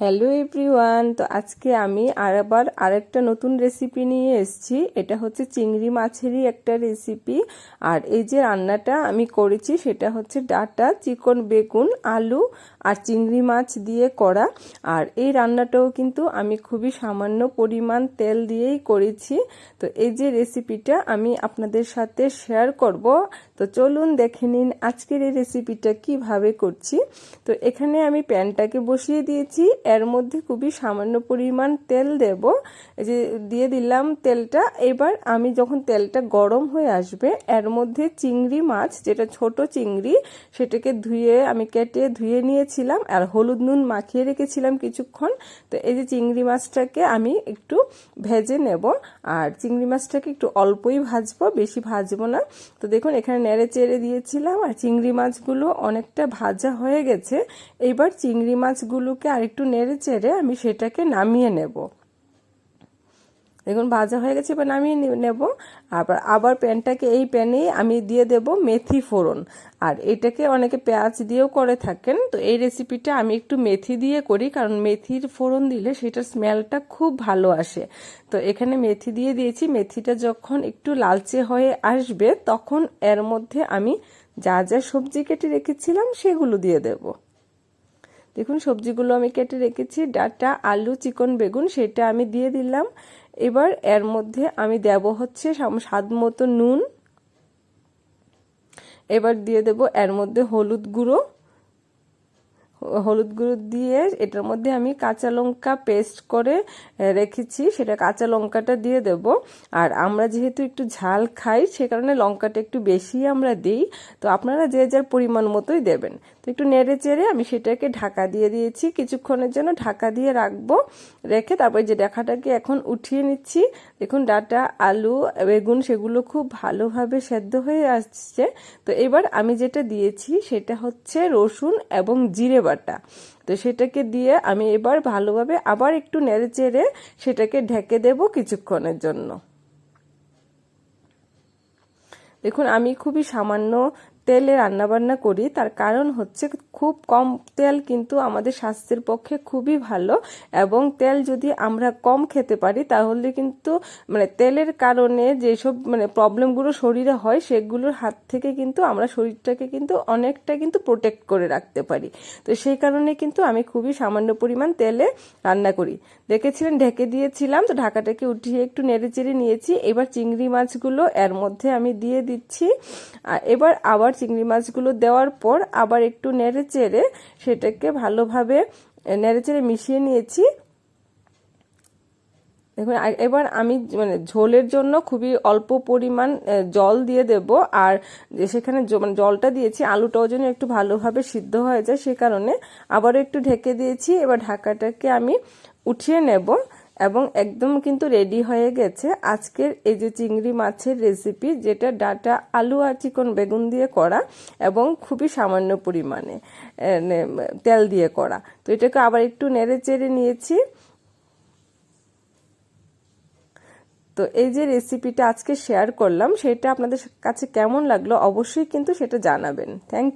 Hello everyone, তো আজকে আমি আবার আরেকটা নতুন রেসিপি নিয়ে এসেছি। এটা হচ্ছে চিংড়ি মাছেরই একটা রেসিপি আর এই যে রান্নাটা আমি করেছি, সেটা হচ্ছে ডাটা, চিকন বেগুন, আলু আর চিংড়ি মাছ দিয়ে করা। আর এই রান্নাটাও কিন্তু আমি খুবই সামান্য পরিমাণ তেল দিয়েই করেছি। তো এই যে রেসিপিটা আমি আপনাদের সাথে শেয়ার করব। তো চলুন দেখে নিন আজকের এই রেসিপিটা কীভাবে করছি। তো এখানে আমি প্যানটাকে বসিয়ে দিয়েছি। এর মধ্যে খুবই সামান্য পরিমাণ তেল দেব। যে দিয়ে দিলাম তেলটা। এবার আমি যখন তেলটা গরম হয়ে আসবে, এর মধ্যে চিংড়ি মাছ, যেটা ছোট চিংড়ি, সেটাকে ধুয়ে আমি কেটে ধুয়ে নিয়েছিলাম আর হলুদ নুন মাখিয়ে রেখেছিলাম কিছুক্ষণ। তো এই যে চিংড়ি মাছটাকে আমি একটু ভেজে নেব আর চিংড়ি মাছটাকে একটু অল্পই ভাজবো, বেশি ভাজবো না। তো দেখুন, এখানে নেড়ে চেড়ে দিয়েছিলাম আর চিংড়ি মাছগুলো অনেকটা ভাজা হয়ে গেছে। এইবার চিংড়ি মাছগুলোকে আরেকটু নেড়ে চেড়ে আমি সেটাকে নামিয়ে নেব। দেখুন, ভাজা হয়ে গেছে, এবার নামিয়ে নেব। আবার আবার প্যানটাকে এই প্যানে আমি দিয়ে দেব মেথি ফোড়ন। আর এটাকে অনেকে পেঁয়াজ দিয়েও করে থাকেন, তো এই রেসিপিটা আমি একটু মেথি দিয়ে করি, কারণ মেথির ফোড়ন দিলে সেটার স্মেলটা খুব ভালো আসে। তো এখানে মেথি দিয়ে দিয়েছি। মেথিটা যখন একটু লালচে হয়ে আসবে, তখন এর মধ্যে আমি যা যা সবজি কেটে রেখেছিলাম, সেগুলো দিয়ে দেবো। দেখুন, সবজিগুলো আমি কেটে রেখেছি। ডাটা, আলু, চিকন বেগুন, সেটা আমি দিয়ে দিলাম। এবার এর মধ্যে আমি দেব হচ্ছে স্বাদ মতো নুন। এবার দিয়ে দেব এর মধ্যে হলুদ গুঁড়ো। হলুদ গুঁড়ো দিয়ে এটার মধ্যে আমি কাঁচা লঙ্কা পেস্ট করে রেখেছি। সেটা কাঁচা লঙ্কাটা দিয়ে দেব। আর আমরা যেহেতু একটু ঝাল খাই, সে কারণে লঙ্কাটা একটু বেশি আমরা দিই। তো আপনারা যে যার পরিমাণ মতোই দেবেন। তো একটু নেড়ে চেড়ে আমি সেটাকে ঢাকা দিয়ে দিয়েছি। কিছুক্ষণের জন্য ঢাকা দিয়ে রাখব। রেখে তারপরে যে দেখাটাকে এখন উঠিয়ে নিচ্ছি, দেখুন ডাটা, আলু, বেগুন সেগুলো খুব ভালোভাবে সেদ্ধ হয়ে আসছে। তো এবার আমি যেটা দিয়েছি সেটা হচ্ছে রসুন এবং জিরে বাটা তো সেটাকে দিয়ে আমি এবার ভালোভাবে আবার একটু নেড়ে চেড়ে সেটাকে ঢেকে দেব কিছুক্ষণের জন্য। দেখুন, আমি খুবই সামান্য তেলে রান্নাবান্না করি, তার কারণ হচ্ছে খুব কম তেল কিন্তু আমাদের স্বাস্থ্যের পক্ষে খুবই ভালো এবং তেল যদি আমরা কম খেতে পারি, তাহলে কিন্তু মানে তেলের কারণে যেসব মানে প্রবলেমগুলো শরীরে হয়, সেগুলোর হাত থেকে কিন্তু আমরা শরীরটাকে কিন্তু অনেকটা কিন্তু প্রোটেক্ট করে রাখতে পারি। তো সেই কারণে কিন্তু আমি খুবই সামান্য পরিমাণ তেলে রান্না করি। দেখেছিলেন, ঢেকে দিয়েছিলাম, তো ঢাকাটাকে উঠিয়ে একটু নেড়ে চেড়ে নিয়েছি। এবার চিংড়ি মাছগুলো এর মধ্যে আমি দিয়ে দিচ্ছি। এবার আবার চিংড়ি মাছগুলো দেওয়ার পর আবার একটু নেড়ে চেড়ে সেটাকে ভালোভাবে নেড়ে চেড়ে মিশিয়ে নিয়েছি। দেখুন এবার আমি মানে ঝোলের জন্য খুবই অল্প পরিমাণ জল দিয়ে দেব। আর সেখানে মানে জলটা দিয়েছি, আলুটাও যেন একটু ভালোভাবে সিদ্ধ হয়ে যায় সে কারণে আবারও একটু ঢেকে দিয়েছি। এবার ঢাকাটাকে আমি উঠিয়ে নেব। এবং একদম কিন্তু রেডি হয়ে গেছে। আজকের এই যে চিংড়ি মাছের রেসিপি যেটা ডাটা, আলু আর চিকন বেগুন দিয়ে করা এবং খুবই সামান্য পরিমাণে তেল দিয়ে করা। তো এটাকে আবার একটু নেড়ে চেড়ে নিয়েছি। তো এই যে রেসিপিটা আজকে শেয়ার করলাম, সেটা আপনাদের কাছে কেমন লাগল অবশ্যই কিন্তু সেটা জানাবেন। Thank you